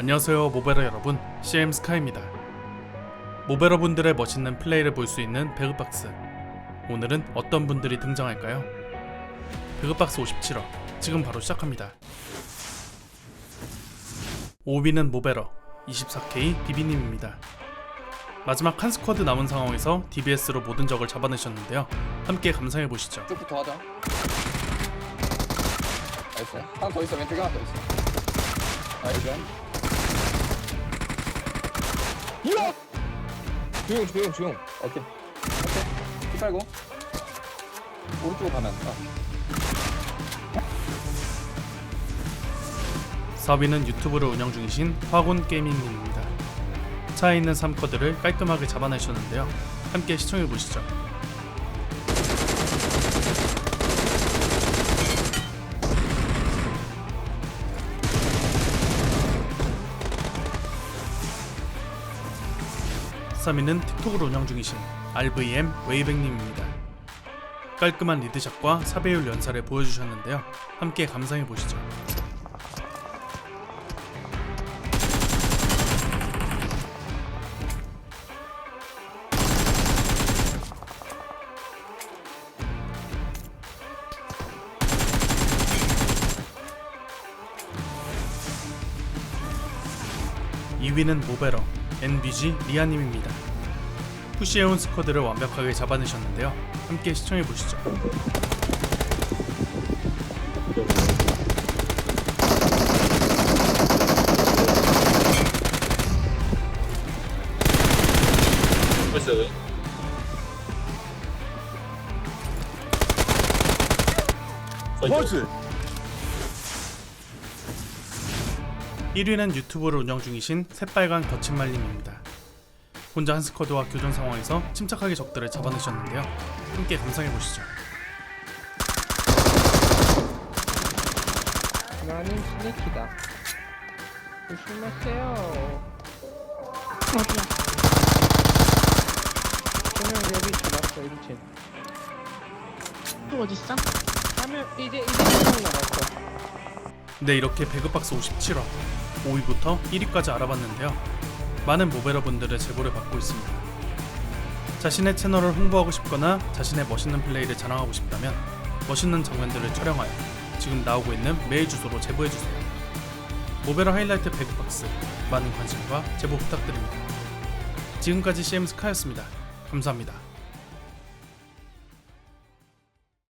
안녕하세요 모베러 여러분 CM 스카입니다 모베러 분들의 멋있는 플레이를 볼 수 있는 배그박스 오늘은 어떤 분들이 등장할까요? 배그박스 57화 지금 바로 시작합니다 5위는 모베러 24K 비비님입니다 마지막 한 스쿼드 남은 상황에서 DBS로 모든 적을 잡아내셨는데요 함께 감상해보시죠 쭉부터 하자. 나이스. 하나 더 있어. 왼쪽에 하나 더 있어. 나이스. 이야! 조용, 조용, 조용. 오케이. 오케이. 피 빨고. 오른쪽으로 가면. 아. 4위는 유튜브를 운영 중이신 화곤 게이밍님입니다. 차에 있는 3코드를 깔끔하게 잡아내셨는데요. 함께 시청해 보시죠. (3위는) 틱톡을 운영 중이신 RVM 웨이백님입니다. 깔끔한 리드샷과 4배율 연사를 보여주셨는데요. 함께 감상해 보시죠. (2위는) 모베러 NBG 리아님입니다. 푸시해온 스쿼드를 완벽하게 잡아내셨는데요. 함께 시청해 보시죠. 벌써 버즈! 1위는 유튜브를 운영 중이신 새빨간 거친말님입니다. 혼자 한 스쿼드와 교전 상황에서 침착하게 적들을 잡아내셨는데요. 함께 감상해 보시죠. 나는 스네키다. 조심하세요. 어디야? 그냥 여기 잡았어, 1층. 또 어딨어? 하면 이제, 이제 1층 남았어. 네 이렇게 배그박스 57화 5위부터 1위까지 알아봤는데요. 많은 모베러 분들의 제보를 받고 있습니다. 자신의 채널을 홍보하고 싶거나 자신의 멋있는 플레이를 자랑하고 싶다면 멋있는 장면들을 촬영하여 지금 나오고 있는 메일 주소로 제보해주세요. 모베러 하이라이트 배그박스 많은 관심과 제보 부탁드립니다. 지금까지 CM 스카였습니다. 감사합니다.